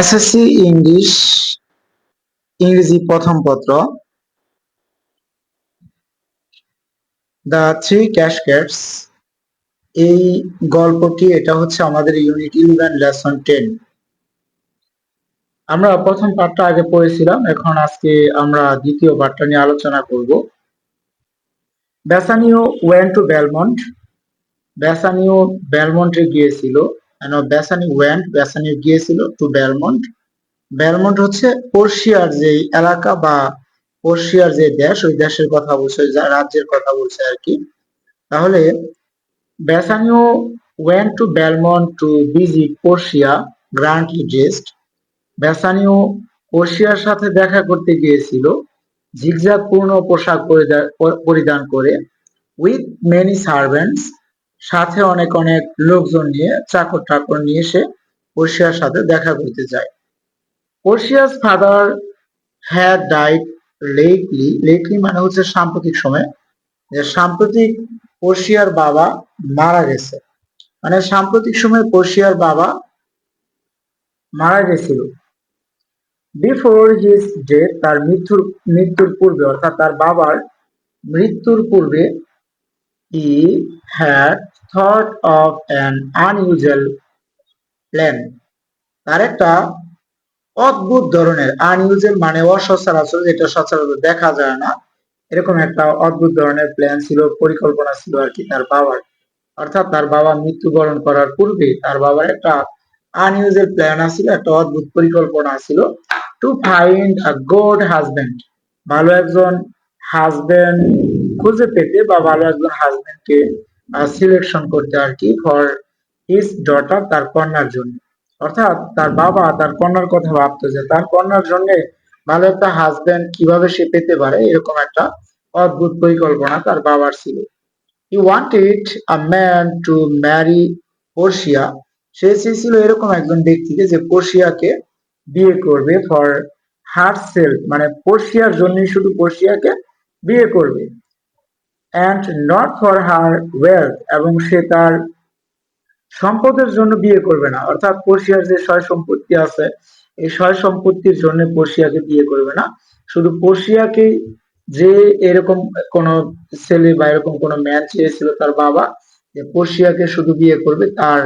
SSC English ইংরেজি প্রথম পত্র। দ্য থ্রি ক্যাশ ক্যাশকেটস এই গল্পটি এটা হচ্ছে আমাদের ইউনিট ইলেভেন লেসন টেন আমরা প্রথম পার্টটা আগে পড়েছিলাম, এখন আজকে আমরা দ্বিতীয় পার্টটা নিয়ে আলোচনা করব। Bassanio went to Belmont Bassanio বেলমন্টে গিয়েছিল। বেসানি ওয়েন্ট বেসানিও গিয়েছিল টু বেলমন্ট বেলমন্ট হচ্ছে পর্শিয়ার যে এলাকা বা পর্শিয়ার যে দেশ, ওই দেশের কথা বলছে রাজ্যের কথা বলছে আর কি। তাহলে Bassanio went to Belmont to visit Portia grand easiest Bassanio পর্শিয়ার সাথে দেখা করতে গিয়েছিল ঝিকঝাক পূর্ণ পোশাক পরিধান করে উইথ মেনি সার্ভেন্টস সাথে অনেক অনেক লোকজন নিয়ে চাকর টাকর নিয়ে সে পর্শিয়ার সাথে দেখা করতে যায়। Portia's father had died lately lately মানে হচ্ছে সাম্প্রতিক সময়। যে সাম্প্রতিক পর্শিয়ার বাবা মারা গেছে। মানে সাম্প্রতিক সময় পর্শিয়ার বাবা মারা গেছিল। বিফোর হিজ ডেথ তার মৃত্যুর মৃত্যুর পূর্বে, অর্থাৎ তার বাবার মৃত্যুর পূর্বে he had thought of an unusual plan তার একটা অদ্ভুত ধরনের আনইউজুয়াল মানে অসচরাচর, যেটা সচরাচর দেখা যায় না। এরকম একটা অদ্ভুত ধরনের প্ল্যান ছিল, পরিকল্পনা ছিল আর কি তার বাবার। অর্থাৎ তার বাবা মৃত্যুবরণ করার পূর্বে তার বাবার একটা আনইউজুয়াল প্ল্যান আছিল, একটা অদ্ভুত পরিকল্পনা ছিল to find a good husband ভালো একজন হাজবেন্ড খুঁজে পেতে বা ভালো একজন হাজবেন্ডকে সিলেকশন করতে আর কি ফর হিজ ডটার তার কন্যার জন্য। অর্থাৎ তার বাবা তার কন্যার কথা ভাবতো যে তার কন্যার জন্য ভালো একটা হাজবেন্ড কীভাবে সে পেতে পারে এরকম একটা অদ্ভুত পরিকল্পনা তার বাবার ছিল। He wanted a man to marry Portia সে চেয়েছিল এরকম একজন ব্যক্তিকে যে পর্শিয়াকে বিয়ে করবে ফর হার সেলফ মানে পর্শিয়ার জন্যই শুধু পর্শিয়াকে বিয়ে করবে। And not for her wealth এবং সে তার সম্পদের জন্য বিয়ে করবে না। অর্থাৎ পর্শিয়ার যে সয় সম্পত্তি আছে, এই সয় সম্পত্তির জন্য পর্শিয়াকে বিয়ে করবে না। শুধু পর্শিয়াকে যে এরকম কোন ছেলে বা এরকম কোন ম্যান চেয়েছিল তার বাবা, যে পর্শিয়াকে শুধু বিয়ে করবে তার,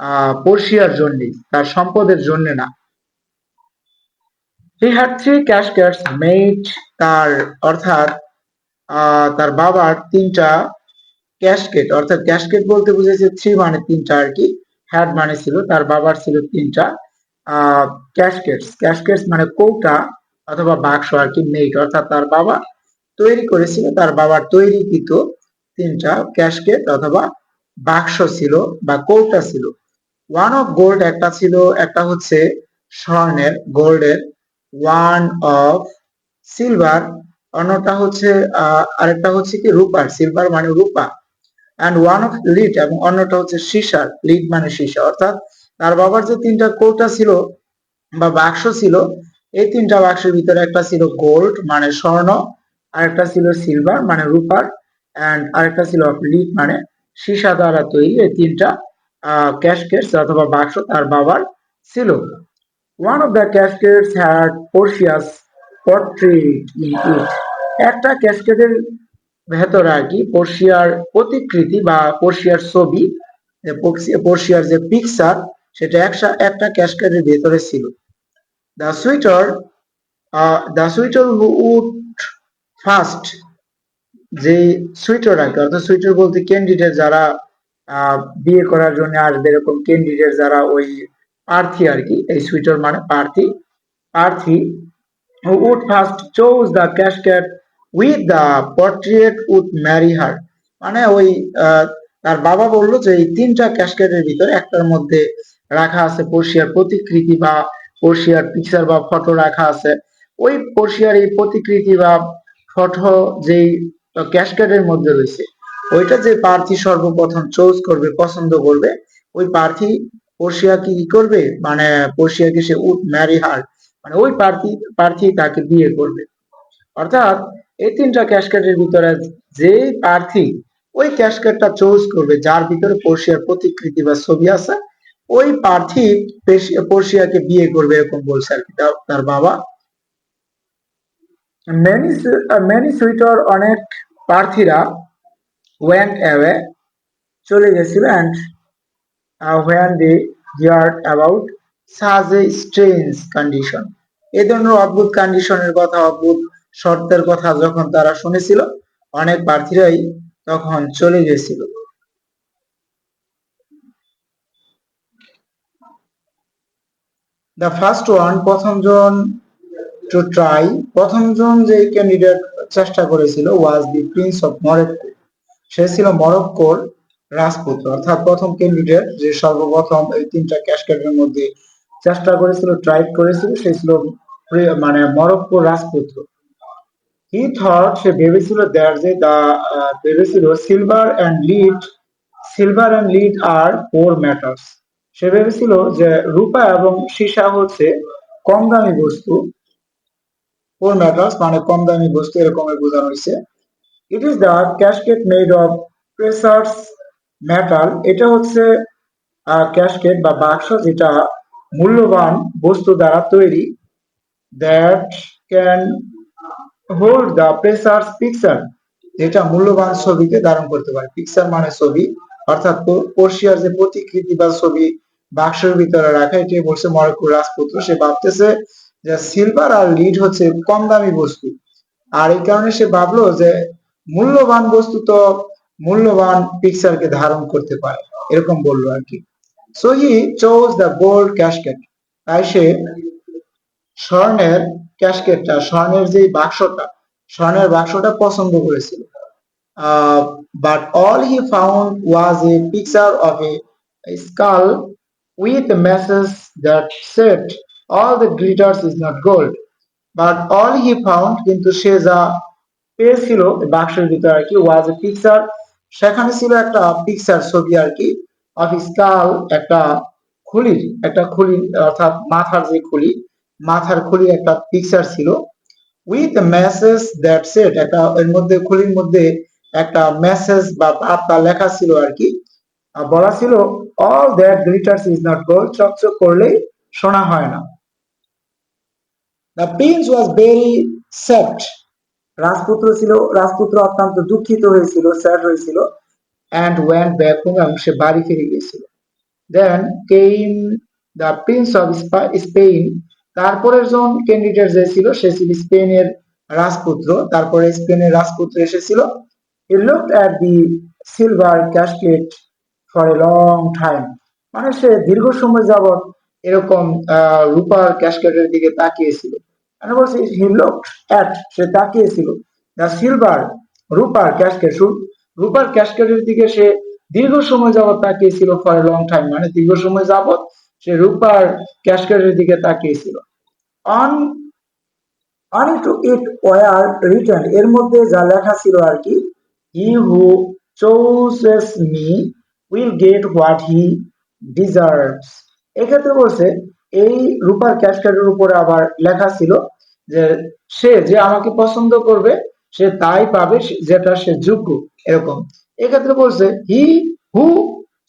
আহ পর্শিয়ার জন্য তার সম্পদের জন্য না। He had three cask casket তার, অর্থাৎ তার বাবার তিনটা ক্যাশকেট অর্থাৎ ক্যাশকেট বলতে বুঝেছে থ্রি মানে তিনটা আর কি হ্যাড মানে ছিল, তার বাবার ছিল তিনটা ক্যাশকেটস ক্যাশকেটস মানে কৌটা অথবা বাক্স আর কি মেড অর্থাৎ তার বাবা তৈরি করেছিল, তার বাবার তৈরিকৃত তিনটা ক্যাশকেট অথবা বাক্স ছিল বা কৌটা ছিল। ওয়ান অফ গোল্ড একটা ছিল, একটা হচ্ছে স্বর্ণের গোল্ডের ওয়ান অফ সিলভার অন্যটা হচ্ছে আরেকটা হচ্ছে কি রূপার সিলভার মানে রূপা অ্যান্ড ওয়ান অফ লিড এবং অন্যটা হচ্ছে সীসার লিড মানে সীসা, অর্থাৎ তার বাবার যে তিনটা কৌটা ছিল বা বাক্স ছিল, এই তিনটা বাক্সের ভিতরে একটা ছিল গোল্ড মানে স্বর্ণ, আরেকটা ছিল সিলভার মানে রূপার অ্যান্ড আরেকটা ছিল লিড মানে সীসা দ্বারা তৈরি এই তিনটা ক্যাশকেটস অথবা বাক্স তার বাবার ছিল। One of the caskets had Portia's portrait in it একটা ক্যাশকেটের ভেতর আর কি পর্শিয়ার প্রতিকৃতি বা পর্শিয়ার ছবি পর্শিয়ার যে পিকচার সেটা একটা ক্যাশকেটের ভেতরে ছিল। The suitor the suitor would first যে সুইটার আর কি, অর্থাৎ সুইটার বলতে ক্যান্ডিডেট যারা বিয়ে করার জন্য আসবে, এরকম ক্যান্ডিডেট যারা ওই প্রার্থী আর কি, এই সুইটার মানে প্রার্থী প্রার্থী would first choose the casket with the portrait would marry her মানে ওই তার বাবা বলল যে এই তিনটা ক্যাশকেটের ভিতরে একটার মধ্যে রাখা আছে পর্শিয়ার প্রতিকৃতি বা পর্শিয়ার পিকচার বা ফটো রাখা আছে। ওই পর্শিয়ার এই প্রতিকৃতি বা ফটো যেই ক্যাশকেটের মধ্যে রয়েছে, ওইটা যে প্রার্থী সর্বপ্রথম চোজ করবে, পছন্দ করবে, ওই প্রার্থী পর্শিয়া কি করবে? মানে পর্শিয়াকে সে উড ম্যারি হার মানে ওই প্রার্থী প্রার্থী তাকে বিয়ে করবে। অর্থাৎ এই তিনটা ক্যাশকেটের ভিতরে যে প্রার্থী ওই ক্যাশকেটটা চুজ করবে, যার ভিতরে পর্শিয়ার প্রতিকৃতি বা ছবি আছে, ওই প্রার্থী পর্ষিয়াকে বিয়ে করবে এরকম বলছে আর কি তার- বাবা। মেনি মেনি সুইটার অনেক প্রার্থীরা ওয়েন্ট অ্যাওয়ে চলে গেছিল and when they heard about such a strange condition এই ধরনের অদ্ভুত কন্ডিশনের কথা, অদ্ভুত শর্তের কথা যখন তারা শুনেছিল, অনেক প্রার্থীরাই তখন চলে গেছিল। দ্য ফার্স্ট ওয়ান প্রথম জন টু ট্রাই প্রথম জন যে ক্যান্ডিডেট চেষ্টা করেছিল was the prince of Morocco সে ছিল মরক্কোর রাজপুত্র, অর্থাৎ প্রথম ক্যান্ডিডেট যে সর্বপ্রথম এই তিনটা ক্যাশকেটের মধ্যে চেষ্টা করেছিল ট্রাই করেছিল সে ছিল মানে মরক্কোর রাজপুত্র। হি থট সে ভেবেছিল দ্যাট যে দা ভেবেছিল silver and lead silver and lead are poor metals সে ভেবেছিল যে রূপা এবং সীসা হচ্ছে কম দামি বস্তু পোর ম্যাটার্স মানে কম দামি বস্তু এরকমের বোঝানো হয়েছে। It is the casket made of precious metal এটা হচ্ছে ক্যাশকেট বা বাক্স যেটা মূল্যবান বস্তু দ্বারা তৈরি that can hold the precious picture যেটা মূল্যবান ছবিকে ধারণ করতে পারে। পিকচার মানে ছবি, অর্থাৎ প- পর্ষিয়ার যে প্রতিকৃতি বা ছবি বাক্সের ভিতরে রাখা, এটি বলছে মরক্কোর রাজপুত্র। সে ভাবতেছে যে সিলভার আর লিড হচ্ছে কম দামি বস্তু। আর এই কারণে সে ভাবলো যে মূল্যবান বস্তু তো মূল্যবান পিকচারকে ধারণ করতে পারে। এরকম বলল আর কি। So he chose the gold casket তাই সে স্বর্ণের ক্যাশকেটটা স্বর্ণের যে বাক্সটা, স্বর্ণের বাক্সটা পছন্দ করেছিল। But all he found was a picture of a skull with message that said all the glitters is not gold but all he found কিন্তু সে যা পেয়েছিল বাক্সের ভিতরে আর কি ওয়াজ এ পিকচার সেখানে ছিল একটা পিকচার ছবি আর কি। অফ স্কাল একটা খুলির একটা খুলি, অর্থাৎ মাথার যে খুলি, মাথার খুলি একটা পিকচার ছিল উইথ মেসেজ দ্যাট সেট একটা এর মধ্যে, খুলির মধ্যে একটা মেসেজ বা বার্তা লেখা ছিল আর কি। বলা ছিল all that glitters is not gold চকচক করলেই শোনা হয় না। The prince was very sad রাজপুত্র ছিল, রাজপুত্র অত্যন্ত দুঃখিত হয়েছিল স্যাড হয়েছিল। অ্যান্ড ওয়েন্ট ব্যাক হোম এবং সে বাড়ি ফিরে গিয়েছিল। Then came the prince of Spain তারপরের জন ক্যান্ডিডেট যে ছিল, সে ছিল স্পেনের রাজপুত্র, তারপরে স্পেনের রাজপুত্র এসেছিল। He looked at the silver casket for a long time মানে সে দীর্ঘ সময় যাবত এরকম রূপার ক্যাশকেটের দিকে তাকিয়েছিল। আমি বলছি হি লুকড অ্যাট সে তাকিয়েছিল। দ্য সিলভার রূপার ক্যাশকেট রূপার ক্যাশকেটের দিকে সে দীর্ঘ সময় যাবত তাকিয়েছিল ফর এ লং টাইম মানে দীর্ঘ সময় যাবত সে রূপার ক্যাশকেটের দিকে তাকিয়েছিল on on to it were written এর মধ্যে যা লেখা ছিল আর কি he who chooses me will get what he deserves এক্ষেত্রে বলছে, এই রূপার ক্যাশকার্ডের উপরে আবার লেখা ছিল যে, সে যে আমাকে পছন্দ করবে সে তাই পাবে যেটা সে যোগ্য, এরকম। এক্ষেত্রে বলছে হি হু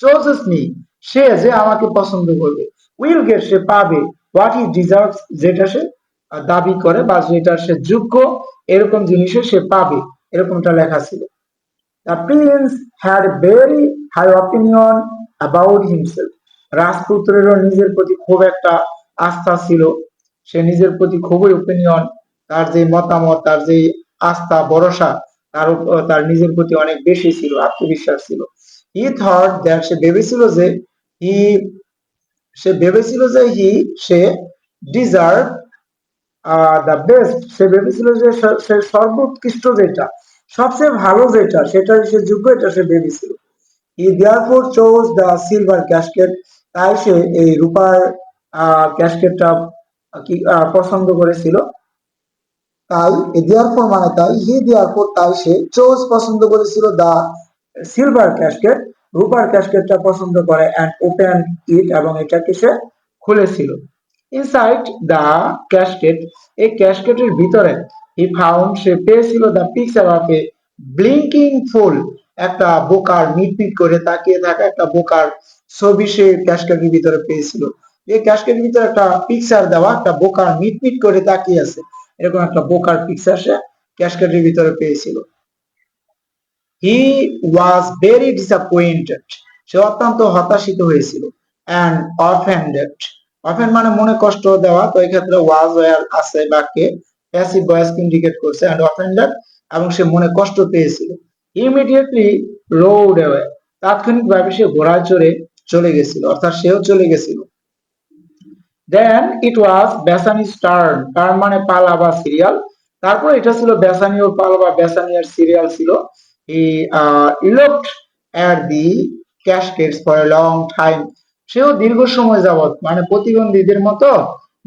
চোজেস মি সে যে আমাকে পছন্দ করবে উইল গেট সে পাবে হোয়াট হি ডিজার্ভ যেটা সে দাবি করে বা যেটা সে যোগ্য, এরকম জিনিসে সে পাবে। এরকমটা লেখা ছিল। The prince had very high opinion about himself রাজপুত্রেরও নিজের প্রতি খুব একটা আস্থা ছিল। সে নিজের প্রতি খুবই ওপিনিয়ন তার যে মতামত, তার যে আস্থা, ভরসা তার তার নিজের প্রতি অনেক বেশি ছিল, আত্মবিশ্বাস ছিল। হি থট দ্যাট সে ভেবেছিল যে হি সে ভেবেছিল যে হি সে ডিজার্ভ দ্য বেস্ট সে ভেবেছিল যে স- সর্বোৎকৃষ্ট যেটা, সবচেয়ে ভালো যেটা সেটা সে যোগ্য এটা সে ভেবেছিল। He therefore chose the silver casket তাই সে এই রূপার ক্যাশকেটটা কি পছন্দ করেছিল। তাই দেয়ারফোর মানে তাই হি দেয়ারফোর তাই সে চোজ পছন্দ করেছিল দা সিলভার ক্যাশকেট রূপার ক্যাশকেটটা পছন্দ করে অ্যান্ড ওপেন ইট এবং এটাকে সে খুলেছিল। ইনসাইড দা ক্যাশকেট এই ক্যাশকেটের ভিতরে হি ফাউন্ড সে পেয়েছিল the picture of a blinking fool একটা বোকার মিটমিট করে তাকিয়ে থাকা একটা বোকার ছবি সে ক্যাশকেটের ভিতরে পেয়েছিল। এই ক্যাশকেটের ভিতরে একটা পিকচার দেওয়া, একটা বোকার মিট মিট করে তাকিয়ে আছে। এরকম একটা বোকার পিকচার সে ক্যাশকেটের ভিতরে পেয়েছিল। হি ওয়াজ ভেরি ডিসঅ্যাপয়েন্টেড সে অত্যন্ত হতাশিত হয়েছিল। অ্যান্ড অফেন্ডেড অফেন্ড মানে মনে কষ্ট দেওয়া, তো এই ক্ষেত্রে ওয়াজ ওয়ার আছে, বাক্যে। প্যাসিভ ভয়েসকে ইন্ডিকেট করছে অ্যান্ড অফেন্ডেড এবং সে মনে কষ্ট পেয়েছিল। ইমিডিয়েটলি রোড অ্যাওয়ে তাৎক্ষণিকভাবে সে ঘোড়ায় চড়ে, চলে গেছিল। অর্থাৎ সেও চলে গেছিল। দেন ইট ওয়াজ বেসানিস টার্ন টার্ন মানে পালা বা সিরিয়াল তারপর এটা ছিল বেসানিওর পালা বা বেসানিয়ার সিরিয়াল ছিল। He looked at the caskets for a long time সেও দীর্ঘ সময় যাবৎ মানে প্রতিবন্ধীদের মতো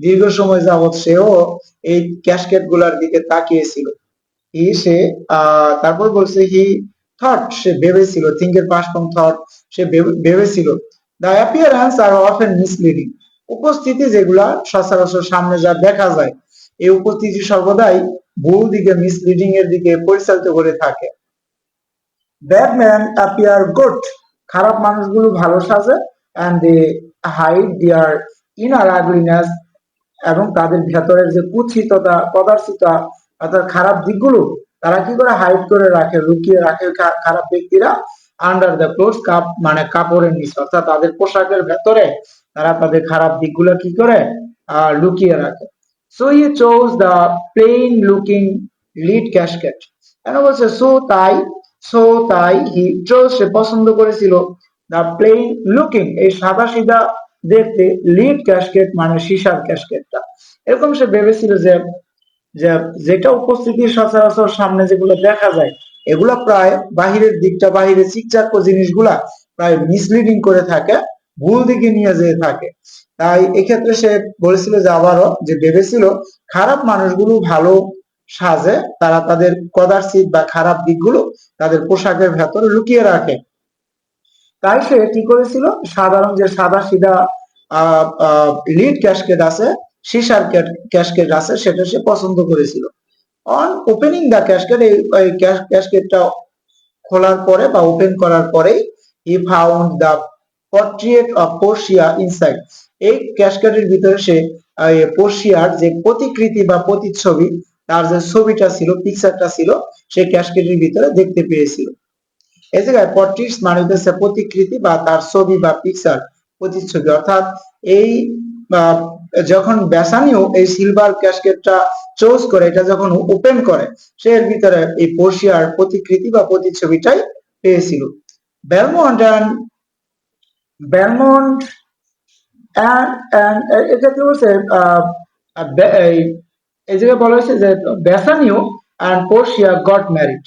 দীর্ঘ সময় যাবত সেও এই ক্যাশকেটগুলার দিকে তাকিয়েছিল। হি সে তারপর বলছে হি থট সে ভেবেছিল থিঙ্কের পাস ফ্রম থট সে ভেবে- ভেবেছিল। The appearance are often misleading উপস্থিতি যেগুলা সচরাচর সামনে যা দেখা যায়, এই উপস্থিতি সর্বদাই ভুল দিকে মিসলিডিং এর দিকে পরিচালিত করে থাকে। ব্যাড ম্যান অ্যাপিয়ার গুড খারাপ মানুষগুলো ভালো সাজে and they hide their inner ugliness এবং তাদের ভেতরের যে কুৎসিততা, পদার্থিতা, অর্থাৎ খারাপ দিকগুলো, তারা কি করে হাইড করে রাখে, লুকিয়ে রাখে খারাপ ব্যক্তিরা আন্ডার দ্য ক্লোথ কাপ মানে কাপড়ের নিচে, অর্থাৎ তাদের পোশাকের ভেতরে তারা তাদের খারাপ দিকগুলো কি করে? লুকিয়ে রাখে। So he chose the plain looking lead casket কেন বলছে? সো তাই সো তাই হি চোজ সে পছন্দ করেছিল দ্য প্লেন লুকিং এই সাদা সিধা দেখতে লিড ক্যাশকেট মানে সীসার ক্যাশকেটটা এরকম সে ভেবেছিল যে যেটা উপস্থিতির সচরাচর সামনে যেগুলো দেখা যায়, এগুলা প্রায় বাহিরের দিকটা বাহিরে চিকচাক জিনিসগুলা প্রায় মিসলিডিং করে থাকে। ভুল দিকে নিয়ে যেয়ে থাকে। তাই এক্ষেত্রে সে বলেছিল যে আবারও যে ভেবেছিল, খারাপ মানুষগুলো ভালো সাজে, তারা তাদের কদার্চিত বা খারাপ দিকগুলো তাদের পোশাকের ভেতরে লুকিয়ে রাখে। তাই সে কি করেছিল? সাধারণ যে সাদা সিধা লিড ক্যাশকেট আছে সিসার ক্যাশকেট আছে, সেটা সে পছন্দ করেছিল। অন ওপেনিং দ্য ক্যাশকেট এই ক্যাশকেটটা খোলার পরে বা ওপেন করার পরেই he found the portrait of Portia inside এই ক্যাশকেটের ভিতরে সে পোর্শিয়ার যে প্রতিকৃতি বা প্রতিচ্ছবি, তার যে ছবিটা ছিল পিকচারটা ছিল সেই ক্যাশকেটের ভিতরে দেখতে পেয়েছিল। এই জায়গায় পট্রিক্স মানে হচ্ছে প্রতিকৃতি বা তার ছবি বা পিকচার প্রতিচ্ছবি। অর্থাৎ এই যখন বেসানিও এই সিলভার ক্যাশকেটটা চোজ করে, এটা যখন ওপেন করে, সে এর ভিতরে এই পোর্শিয়ার প্রতিকৃতি বা প্রতিচ্ছবিটাই পেয়েছিল। Belmont and Belmont and and এটা কি বলছে? আহ, আহ, বে- এই- জায়গায় বলা হয়েছে যে Bassanio and Portia got married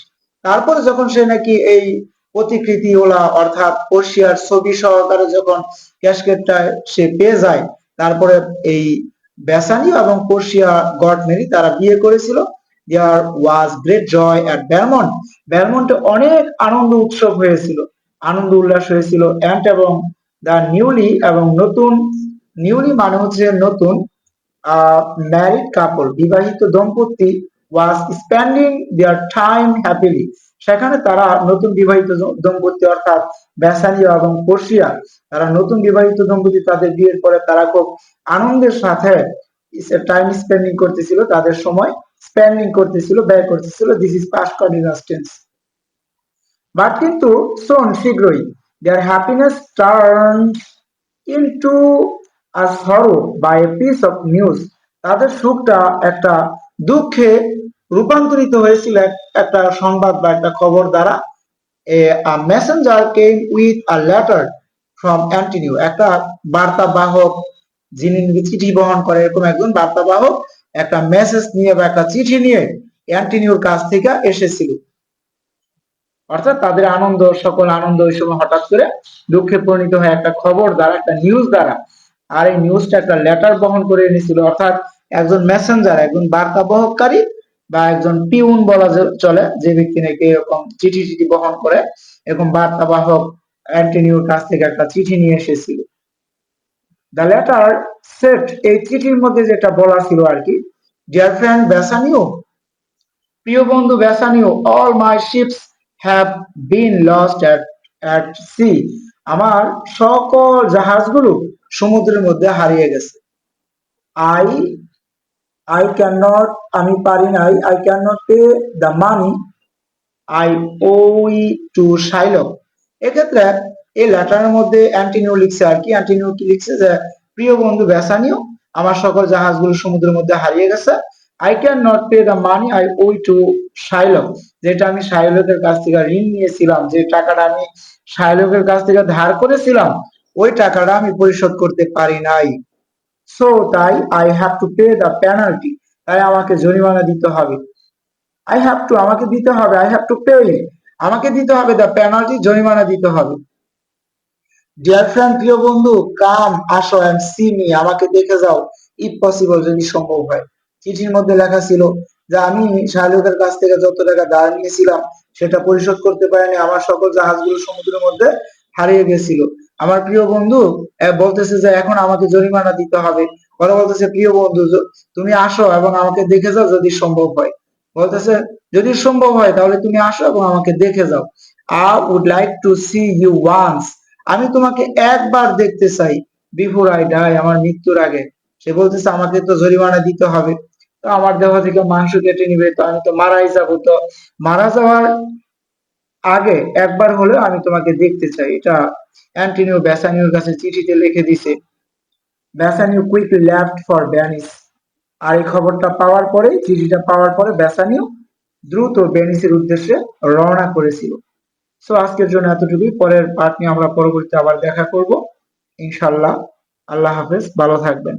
তারপরে যখন সে নাকি এই প্রতিকৃতি ওলা অর্থাৎ পোর্শিয়ার ছবি সহকারে যখন ক্যাশকেটটা সে পেয়ে যায় তারপরে এই বেসানিও এবং পোর্শিয়া গট ম্যারি তারা বিয়ে করেছিল। There was great joy at Belmont বেলমন্টে অনেক আনন্দ উৎসব হয়েছিল। আনন্দ উল্লাস হয়েছিল। অ্যান্ড এবং দ্য নিউলি এবং নতুন নিউলি মানে হচ্ছে নতুন ম্যারিড কাপল বিবাহিত দম্পতি was spending their time happily সেখানে তারা নতুন বিবাহিত দ- দম্পতি অর্থাৎ বেসানিয়া এবং পর্ষিয়া তারা নতুন বিবাহিত দম্পতি তাদের বিয়ের পরে তারা খুব আনন্দের সাথে টাইম স্পেন্ডিং করতেছিল, তাদের সময় স্পেন্ডিং করতেছিল, ব্যয় করতেছিল this is past continuous tense but কিন্তু শোন, শীঘ্রই their happiness turn into a sorrow by a piece of news তাদের সুখটা একটা দুঃখে রূপান্তরিত হয়েছিল এক- একটা সংবাদ বা একটা খবর দ্বারা। a messenger came with a letter from অ্যান্টিনিউ একটা বার্তাবাহক যিনি চিঠি বহন করে, এরকম একজন বার্তাবাহক, একটা মেসেজ নিয়ে বা একটা চিঠি নিয়ে অ্যান্টিনিউর কাছ থেকে এসেছিল। অর্থাৎ তাদের আনন্দ, সকল আনন্দ ওই সময় হঠাৎ করে দুঃখে পরিণত হয়। একটা খবর দ্বারা, একটা নিউজ দ্বারা। আর এই নিউজটা একটা লেটার বহন করে এনেছিল। অর্থাৎ একজন মেসেঞ্জার একজন বার্তা বহনকারী বা একজন পিউন বলা চলে, যে ব্যক্তি নাকি এরকম চিঠি চিঠি বহন করে, এরকম বার্তা বাহক অ্যান্টনিওর কাছ থেকে একটা চিঠি নিয়ে এসেছিল। দ্য লেটার সেট এই চিঠির মধ্যে যেটা বলা ছিল আর কি ডিয়ার ফ্রেন্ড বেসানিও প্রিয় বন্ধু Bassanio all my ships have been lost at at sea আমার সকল জাহাজগুলো সমুদ্রের মধ্যে হারিয়ে গেছে। আই আই ক্যান নট আমি পারি নাই। I can not pay the money I owe to Shylock এক্ষেত্রে এই লেটারের মধ্যে অ্যান্টিনিও লিখছে আর কি। অ্যান্টিনিও কি লিখছে যে, প্রিয় বন্ধু বেসানিও আমার সকল জাহাজগুলো সমুদ্রের মধ্যে হারিয়ে গেছে। I can not pay the money I owe to Shylock যেটা আমি শাইলকের কাছ থেকে ঋণ নিয়েছিলাম, যে টাকাটা আমি শাইলকের কাছ থেকে ধার করেছিলাম, ওই টাকাটা আমি পরিশোধ করতে পারি নাই। সো তাই I have to pay the penalty তাই আমাকে জরিমানা দিতে হবে। আই হ্যাভ টু আমাকে দিতে হবে আই হ্যাভ টু পে আমাকে দিতে হবে দ্য পেনাল্টি জরিমানা দিতে হবে। ডিয়ার ফ্রেন্ড প্রিয় বন্ধু কাম আসো এন্ড সি মি আমাকে দেখে যাও ইফ পসিবল যদি সম্ভব হয়। চিঠির মধ্যে লেখা ছিল যে আমি শাহরুখের কাছ থেকে যত টাকা ধার নিয়েছিলাম, সেটা পরিশোধ করতে পারিনি। আমার সকল জাহাজগুলো সমুদ্রের মধ্যে হারিয়ে গেছিল। আমার প্রিয় বন্ধু বলতেছে যে এখন আমাকে জরিমানা দিতে হবে। ওরা বলতেছে, প্রিয় বন্ধু তুমি আসো এবং আমাকে দেখে যাও যদি সম্ভব হয়। বলতেছে, যদি সম্ভব হয়, তাহলে তুমি আসো এবং আমাকে দেখে যাও। I would like to see you once আমি তোমাকে একবার দেখতে চাই বিফোর আই ডাই আমার মৃত্যুর আগে। সে বলতেছে, আমাকে তো জরিমানা দিতে হবে। তো আমার দেহ থেকে মাংস কেটে নিবে, তো আমি তো মারাই যাব। তো মারা যাওয়ার আগে একবার হলেও আমি তোমাকে দেখতে চাই। এটা অ্যান্টিনিও ব্যাসানিওর কাছে চিঠিতে লিখে দিছে। Bassanio quickly left for Venice আর এই খবরটা পাওয়ার পরে চিঠিটা পাওয়ার পরে ব্যাসানিও দ্রুত ভেনিসের উদ্দেশ্যে রওনা করেছিল। সো আজকের জন্য এতটুকুই। পরের পার্ট নিয়ে আমরা পরবর্তীতে আবার দেখা করব। ইনশাল্লাহ আল্লাহ হাফেজ। ভালো থাকবেন।